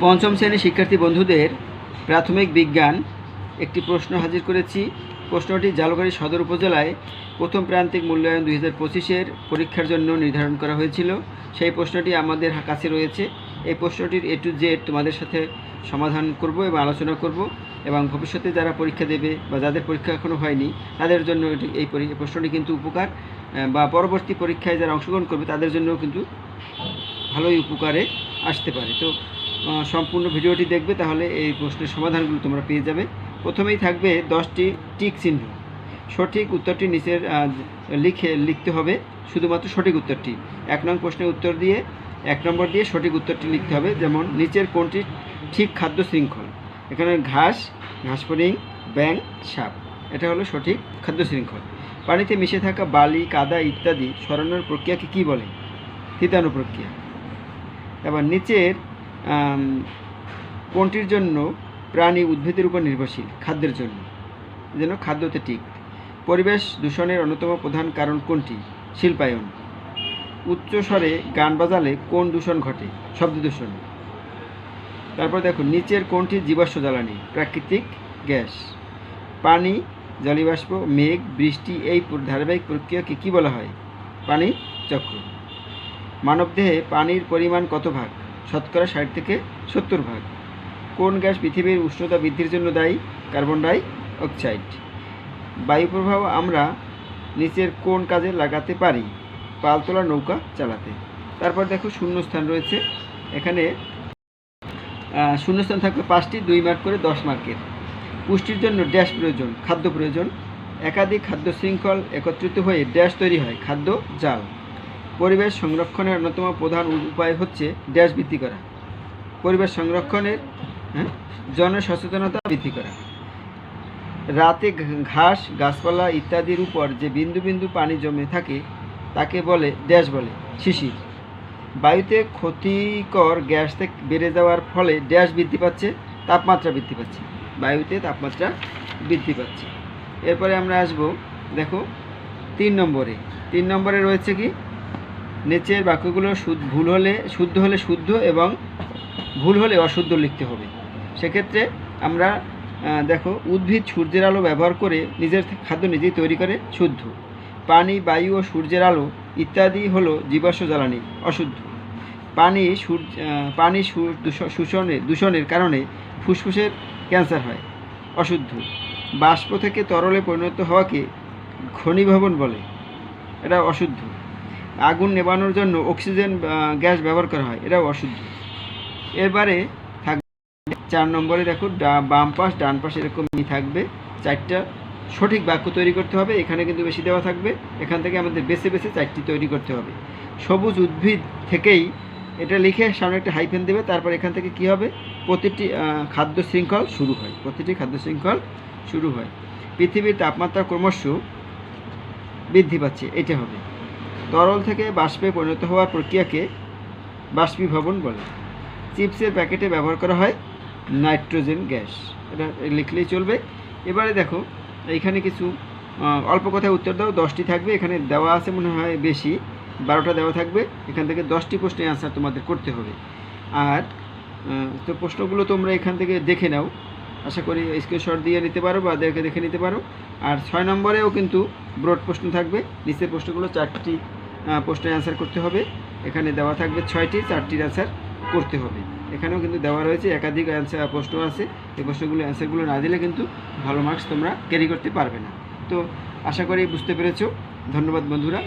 পঞ্চম শ্রেণির শিক্ষার্থী বন্ধুদের প্রাথমিক বিজ্ঞান একটি প্রশ্ন হাজির করেছি। প্রশ্নটি জালগাড়ি সদর উপজেলায় প্রথম প্রান্তিক মূল্যায়ন দুই হাজার পঁচিশের পরীক্ষার জন্য নির্ধারণ করা হয়েছিল। সেই প্রশ্নটি আমাদের কাছে রয়েছে। এই প্রশ্নটির এ টু জেড তোমাদের সাথে সমাধান করব এবং আলোচনা করব এবং ভবিষ্যতে যারা পরীক্ষা দেবে বা যাদের পরীক্ষা এখনও হয়নি, তাদের জন্য এই পরি- প্রশ্নটি কিন্তু উপকার। বা পরবর্তী পরীক্ষায় যারা অংশগ্রহণ করবে, তাদের জন্যও কিন্তু ভালোই উপকারে আসতে পারে। তো সম্পূর্ণ ভিডিওটি দেখবে, তাহলে এই প্রশ্নের সমাধানগুলো তোমরা পেয়ে যাবে। প্রথমেই থাকবে দশটি টিক চিহ্ন। সঠিক উত্তরটি নিচের লিখে লিখতে হবে, শুধুমাত্র সঠিক উত্তরটি। এক নং প্রশ্নের উত্তর দিয়ে, এক নম্বর দিয়ে সঠিক উত্তরটি লিখতে হবে, যেমন নিচের কোনটি ঠিক খাদ্য শৃঙ্খল। এখানে ঘাস, ঘাসফড়িং ব্যাং সাপ, এটা হলো সঠিক খাদ্য শৃঙ্খল। পানিতে মিশে থাকা বালি, কাদা ইত্যাদি সরানোর প্রক্রিয়াকে কী বলে? থিতানো প্রক্রিয়া। এবার নিচের কোনটির জন্য প্রাণী উদ্ভিদের উপর নির্ভরশীল? খাদ্যের জন্য। যেন খাদ্যতে ঠিক। পরিবেশ দূষণের অন্যতম প্রধান কারণ কোনটি? শিল্পায়ন। উচ্চ স্বরে গান বাজালে কোন দূষণ ঘটে? শব্দ দূষণ। তারপর দেখো, নিচের কোনটি জীবাশ্ম জ্বালানি? প্রাকৃতিক গ্যাস। পানি, জলীয়বাষ্প, মেঘ, বৃষ্টি, এই ধারাবাহিক প্রক্রিয়াকে কী বলা হয়? পানি চক্র। মানবদেহে পানির পরিমাণ কত ভাগ? শতকরা ষাট থেকে সত্তর ভাগ। কোন গ্যাস পৃথিবীর উষ্ণতা বৃদ্ধির জন্য দায়ী? Carbon dioxide. বায়ু প্রবাহ আমরা নিচের কোন কাজে লাগাতে পারি? পালতোলা নৌকা চালাতে। তারপর দেখো শূন্যস্থান রয়েছে। এখানে শূন্যস্থান থাকবে পাঁচটি, দুই মার্ক করে দশ মার্কের পুষ্টির জন্য ড্যাশ প্রয়োজন, খাদ্য প্রয়োজন। একাধিক খাদ্য শৃঙ্খল একত্রিত হয়ে ড্যাশ তৈরি হয়, খাদ্য, জাল। পরিবেশ সংরক্ষণের অন্যতম প্রধান উপায় হচ্ছে ড্যাশ বৃদ্ধি করা। পরিবেশ সংরক্ষণের হ্যাঁ জনসচেতনতা বৃদ্ধি করা। রাতে ঘাস, গাছপালা ইত্যাদির উপর যে বিন্দু বিন্দু পানি জমে থাকে, তাকে বলে ড্যাশ বলে শিশির বায়ুতে ক্ষতিকর গ্যাস থেকে বেড়ে যাওয়ার ফলে ড্যাশ বৃদ্ধি পাচ্ছে, তাপমাত্রা বৃদ্ধি পাচ্ছে। বায়ুতে তাপমাত্রা বৃদ্ধি পাচ্ছে। এরপরে আমরা আসব, দেখো, তিন নম্বরে। তিন নম্বরে রয়েছে কি? নিচের বাক্যগুলো ভুল হলে, শুদ্ধ হলে শুদ্ধ এবং ভুল হলে অশুদ্ধ লিখতে হবে। সেক্ষেত্রে আমরা দেখো, উদ্ভিদ সূর্যের আলো ব্যবহার করে নিজের খাদ্য নিজেই তৈরি করে শুদ্ধ। পানি, বায়ু ও সূর্যের আলো ইত্যাদি হলো জীবাশ্ম জ্বালানি, অশুদ্ধ। পানি সূর্য পানি শোষণে, দূষণের কারণে ফুসফুসের ক্যান্সার হয়, অশুদ্ধ। বাষ্প থেকে তরলে পরিণত হওয়াকে ঘনীভবন বলে, এটা অশুদ্ধ। আগুন নেবানোর জন্য অক্সিজেন গ্যাস ব্যবহার করা হয়। এটাও অশুদ্ধ। এরবারে থাকবে চার নম্বরে দেখো বাম পাশ, ডান পাশ এরকমই থাকবে। চারটা সঠিক বাক্য তৈরি করতে হবে, এখানে কিন্তু বেশি দেওয়া থাকবে। এখান থেকে আমাদের বেছে বেছে চারটি তৈরি করতে হবে। সবুজ উদ্ভিদ থেকেই এটা লিখে সামনে একটা হাইফেন দেবে, তারপর এখান থেকে কি হবে? প্রতিটি খাদ্য শৃঙ্খল শুরু হয়। প্রতিটি খাদ্য শৃঙ্খল শুরু হয়। পৃথিবীর তাপমাত্রা ক্রমশ বৃদ্ধি পাচ্ছে, এটা হবে। তরল থেকে বাষ্পে পরিণত হওয়ার প্রক্রিয়াকে বাষ্পীভবন বলে। চিপসের প্যাকেটে ব্যবহার করা হয় নাইট্রোজেন গ্যাস। এটা লিখলেই চলবে। এবারে দেখো, এইখানে কিছু অল্প কথায় উত্তর দাও। দশটি থাকবে, এখানে দেওয়া আছে মনে হয় বেশি। বারোটা দেওয়া থাকবে। এখান থেকে দশটি প্রশ্নের অ্যান্সার তোমাদের করতে হবে। আর তো প্রশ্নগুলো তোমরা এখান থেকে দেখে নাও। আশা করি স্ক্রিনশট দিয়ে নিতে পারো বা দেখে দেখে নিতে পারো। আর ছয় নম্বরেও কিন্তু ব্রড প্রশ্ন থাকবে। নিচের প্রশ্নগুলো চারটি প্রশ্নের অ্যান্সার করতে হবে। এখানে দেওয়া থাকবে ছয়টি চারটির অ্যান্সার করতে হবে। এখানেও কিন্তু দেওয়া রয়েছে একাধিক অ্যান্সার প্রশ্ন আছে। এই প্রশ্নগুলো অ্যান্সারগুলো না দিলে কিন্তু ভালো মার্কস তোমরা ক্যারি করতে পারবে না। তো আশা করি বুঝতে পেরেছ। ধন্যবাদ বন্ধুরা।